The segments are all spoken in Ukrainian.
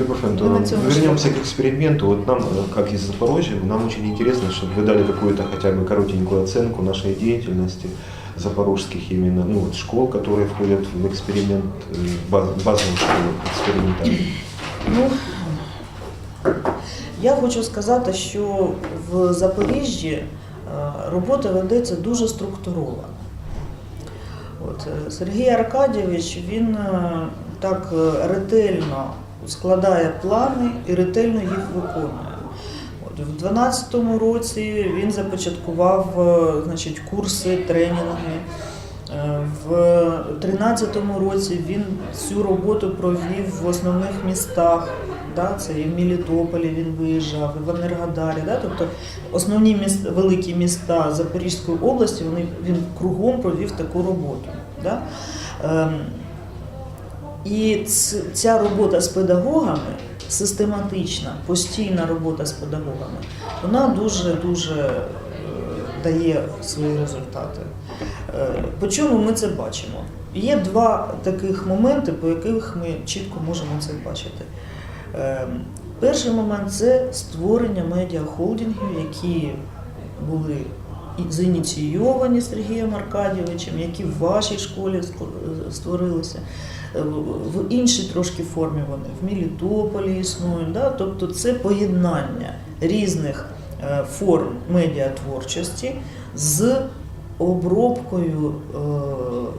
Любовь Ми Антоновна, на цьому вернемся шляху. к эксперименту. Вот нам, э, как из Запорожья, нам очень интересно, чтобы вы дали какую-то хотя бы коротенькую оценку нашей деятельности запорожских именно ну, вот школ, которые входят в эксперимент, э, баз, базовую школу экспериментальную. Ну, я хочу сказати, що в Запоріжжі е, робота ведеться дуже структуровано. От, е, Сергій Аркадійович він е, так е, ретельно складає плани і ретельно їх виконує. От, в 2012 році він започаткував е, значить, курси, тренінги. Е, В 2013 році він цю роботу провів в основних містах. Да, це і в Мелітополі він виїжджав, і в Енергодарі. Да, тобто основні міст, великі міста Запорізької області вони, він кругом провів таку роботу. Да. І ця робота з педагогами, систематична, постійна робота з педагогами, вона дуже-дуже е, дає свої результати. Е, По чому ми це бачимо? Є два таких моменти, по яких ми чітко можемо це бачити. Е, Перший момент це створення медіахолдингів, які були зініційовані Сергієм Аркадійовичем, які в вашій школі створилися. В іншій трошки формі вони в Мелітополі існують. Да? Тобто це поєднання різних е, форм медіатворчості з обробкою е,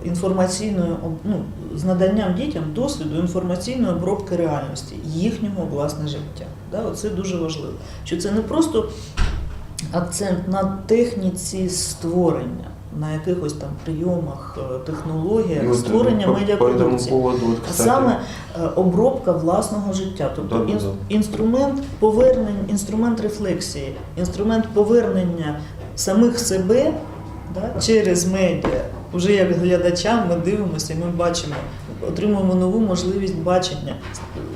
інформаційною ну, з наданням дітям досвіду інформаційної обробки реальності, їхнього власне життя. Да? Оце дуже важливо. Що це не просто акцент на техніці створення, на якихось там прийомах, е, технологіях ну, створення по, по медіапродукції. поводу, А саме е, обробка власного життя, тобто да, інс- да. інструмент повернення, інструмент рефлексії, інструмент повернення самих себе да, через медіа. Уже як глядачам ми дивимося, і ми бачимо, отримуємо нову можливість бачення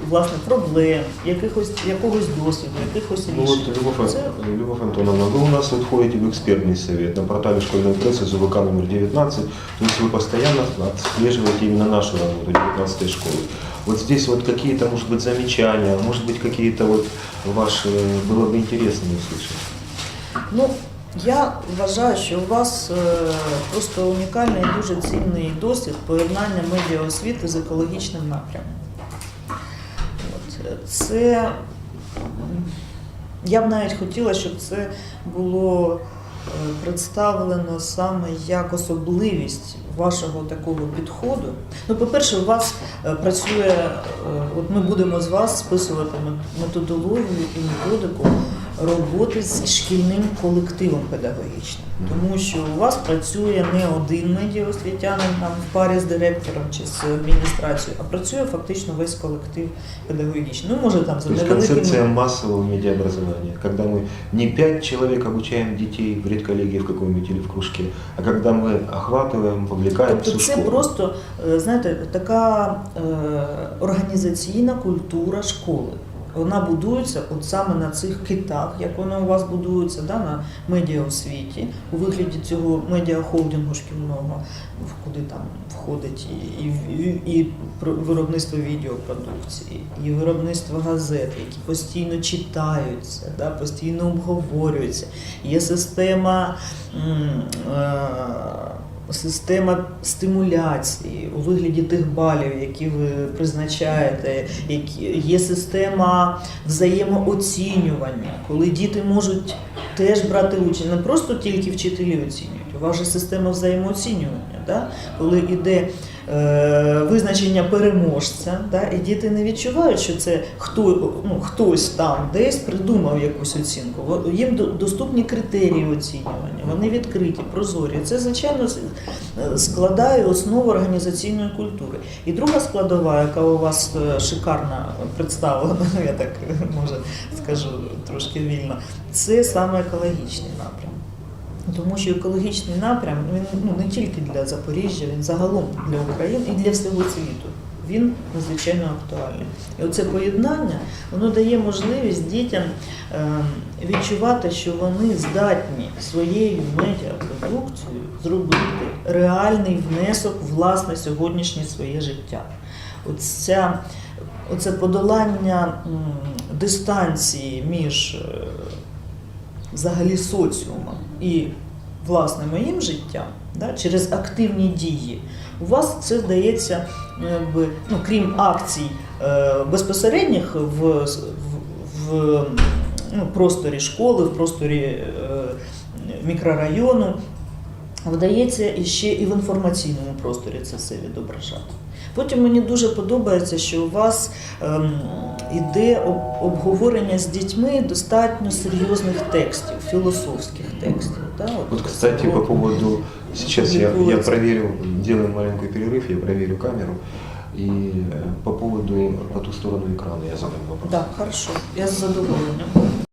власне проблем, якихось якогось досвіду, якихось Ну рішень. вот, Любовь, Ан- Це Любовь Антоновна, вы у нас вот входите в экспертный совет на портале школьной прессы ЗУВК номер 19, то есть вы постоянно отслеживаете именно нашу работу 19 школы. Вот здесь вот какие-то, может быть, замечания, может быть, какие-то вот ваши, было бы интересно услышать. Ну, я вважаю, що у вас е, просто унікальний і дуже цінний досвід поєднання медіаосвіти з екологічним напрямом. Е, це я б навіть хотіла, щоб це було представлено саме як особливість вашого такого підходу. Ну, по-перше, у вас е, працює, е, от ми будемо з вас списувати методологію і методику роботи з шкільним колективом педагогічним, тому що у вас працює не один медіаосвітянин там в парі з директором чи з адміністрацією, а працює фактично весь колектив педагогічний. Ну, може там за То есть невеликими концепция массового медиаобразования, когда мы не пять человек обучаем детей в редколлегии в каком-нибудь или в кружке, а когда мы охватываем, вовлекаем Тобто всю це школу. просто е, знаєте, така е, організаційна культура школи. Вона будується от саме на цих китах, як вона у вас будується, да, на медіаосвіті, у вигляді цього медіахолдингу шкільного, куди там входить і, і, і, виробництво відеопродукції, і виробництво газет, які постійно читаються, да, постійно обговорюються. Є система. м, е, Система стимуляції у вигляді тих балів, які ви призначаєте, є система взаємооцінювання, коли діти можуть теж брати участь, не просто тільки вчителі оцінюють. Же система взаємооцінювання, да? коли йде е, визначення переможця, да? і діти не відчувають, що це хто, ну, хтось там десь придумав якусь оцінку. Їм доступні критерії оцінювання, вони відкриті, прозорі. Це, звичайно, е, складає основу організаційної культури. І друга складова, яка у вас е, шикарно представлена, я так е, може скажу трошки вільно, це саме екологічний напрям. Тому що екологічний напрям він ну, не тільки для Запоріжжя, він загалом для України і для всього світу. Він надзвичайно актуальний. І оце поєднання воно дає можливість дітям е, відчувати, що вони здатні своєю медіапродукцією зробити реальний внесок власне сьогоднішнє своє життя. От ця оце подолання дистанції між е, взагалі соціума і власне моїм життям да, через активні дії. У вас це здається, якби, ну, крім акцій е, безпосередніх в, в, в ну, просторі школи, в просторі е, мікрорайону, вдається і ще і в інформаційному просторі це все відображати. Потім мені дуже подобається, що у вас ем, іде об- обговорення з дітьми достатньо серйозних текстів, філософських текстів. Да? от Вот, кстати, по поводу... Сейчас я, я Публикуется. проверил, делаем маленький перерыв, я проверю камеру. И э, по поводу по ту сторону экрана я задам вопрос. Да, хорошо, я з задоволенням.